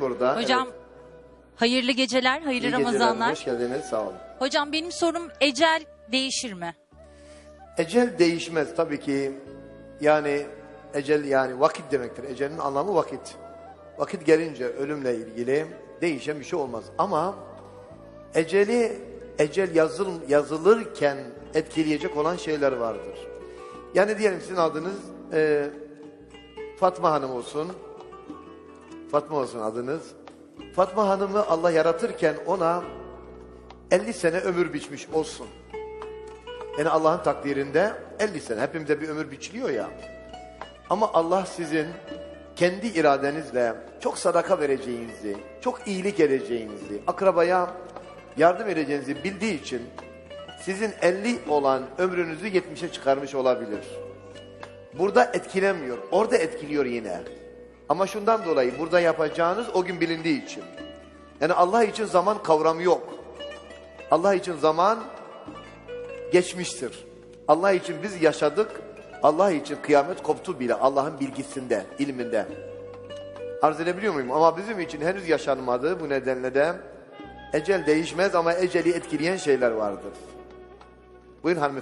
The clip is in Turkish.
burada. Hocam Evet. hayırlı geceler, hayırlı İyi geceler, Ramazanlar. Hoş geldiniz. Sağ olun. Hocam benim sorum ecel değişir mi? Ecel değişmez tabii ki. Yani ecel yani vakit demektir. Ecelin anlamı vakit. Vakit gelince ölümle ilgili değişen bir şey olmaz. Ama eceli ecel yazıl, yazılırken etkileyecek olan şeyler vardır. Yani diyelim sizin adınız e, Fatma Hanım olsun. Fatma olsun adınız. Fatma Hanım'ı Allah yaratırken ona 50 sene ömür biçmiş olsun. Yani Allah'ın takdirinde 50 sene. Hepimize bir ömür biçiliyor ya. Ama Allah sizin kendi iradenizle çok sadaka vereceğinizi, çok iyilik edeceğinizi, akrabaya yardım edeceğinizi bildiği için sizin 50 olan ömrünüzü 70'e çıkarmış olabilir. Burada etkilenmiyor. Orada etkiliyor yine. Ama şundan dolayı burada yapacağınız o gün bilindiği için. Yani Allah için zaman kavramı yok. Allah için zaman geçmiştir. Allah için biz yaşadık. Allah için kıyamet koptu bile Allah'ın bilgisinde, ilminde. Arz edebiliyor muyum? Ama bizim için henüz yaşanmadı. Bu nedenle de ecel değişmez ama eceli etkileyen şeyler vardır. Buyurun hanımefendi.